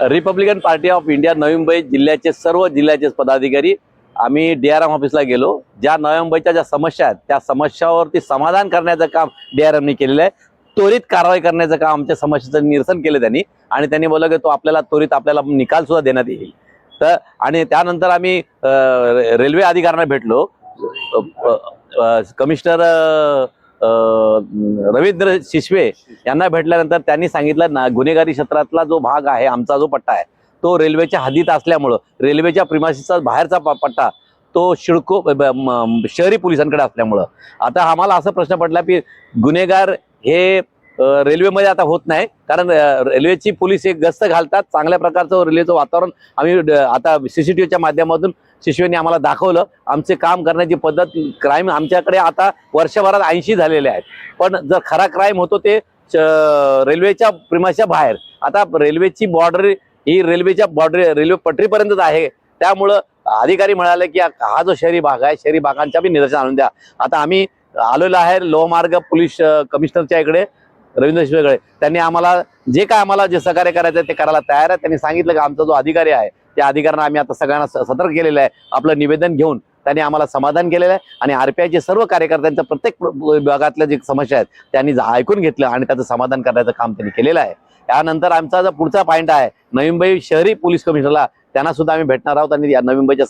Republican party of India Navi Mumbai जिल्ह्याचे सर्व जिल्ह्याचे पदाधिकारी आम्ही डी आर एम ऑफिसला गेलो. ज्या नवी मुंबईच्या ज्या समस्या आहेत त्या समस्यावरती समाधान करण्याचं काम डी आर एमने केलेलं आहे. त्वरित कारवाई करण्याचं काम आमच्या समस्येचं निरसन केलं त्यांनी. आणि त्यांनी बोललं की तो आपल्याला त्वरित आपल्याला निकाल सुद्धा देण्यात येईल. तर आणि त्यानंतर आम्ही रेल्वे अधिकाऱ्यांना भेटलो. कमिशनर रवींद्र शिशवे यांना भेटल्यानंतर त्यांनी सांगितलं ना गुन्हेगारी क्षेत्रातला जो भाग आहे आमचा जो पट्टा आहे तो रेल्वेच्या हद्दीत असल्यामुळं रेल्वेच्या प्रिमाशीचा बाहेरचा प- पट्टा तो शिडको ब- शहरी पोलिसांकडे असल्यामुळं. आता आम्हाला असा प्रश्न पडला की गुन्हेगार हे रेल्वेमध्ये आता होत नाही कारण रेल्वेची पोलीस एक गस्त घालतात चांगल्या प्रकारचं रेल्वेचं वातावरण आम्ही ड- आता व्हीच्या माध्यमातून शिशुनी आम्हाला दाखवलं आमचे काम करण्याची पद्धत क्राईम आमच्याकडे आता वर्षभरात ऐंशी झालेले आहेत. पण जर खरा क्राईम होतो ते रेल्वेच्या प्रिमाच्या बाहेर. आता रेल्वेची बॉर्डर ही रेल्वेच्या बॉर्डर रेल्वे पटरीपर्यंतच आहे. त्यामुळं अधिकारी म्हणाले की हा जो शहरी भाग आहे शहरी भागांच्या बी निदर्शन आणून द्या. आता आम्ही आलेलो आहे लोहमार्ग पोलीस कमिशनरच्या इकडे रवींद्र शिवेकडे त्यांनी आम्हाला जे काय आम्हाला जे सहकार्य करायचं आहे ते करायला तयार आहे. त्यांनी सांगितलं की आमचा जो अधिकारी आहे त्या अधिकाऱ्यांना आम्ही आता सगळ्यांना सतर्क केलेलं आहे. आपलं निवेदन घेऊन त्यांनी आम्हाला समाधान केलेलं आहे. आणि आरपीआयचे सर्व कार्यकर्त्यांच्या प्रत्येक विभागातल्या जे समस्या आहेत त्यांनी ऐकून घेतलं आणि त्याचं समाधान करण्याचं काम त्यांनी केलेलं आहे. त्यानंतर आमचा जो पुढचा पॉईंट आहे नवी मुंबई शहरी पोलीस कमिशनरला त्यांना सुद्धा आम्ही भेटणार आहोत आणि या नवी मुंबईच्या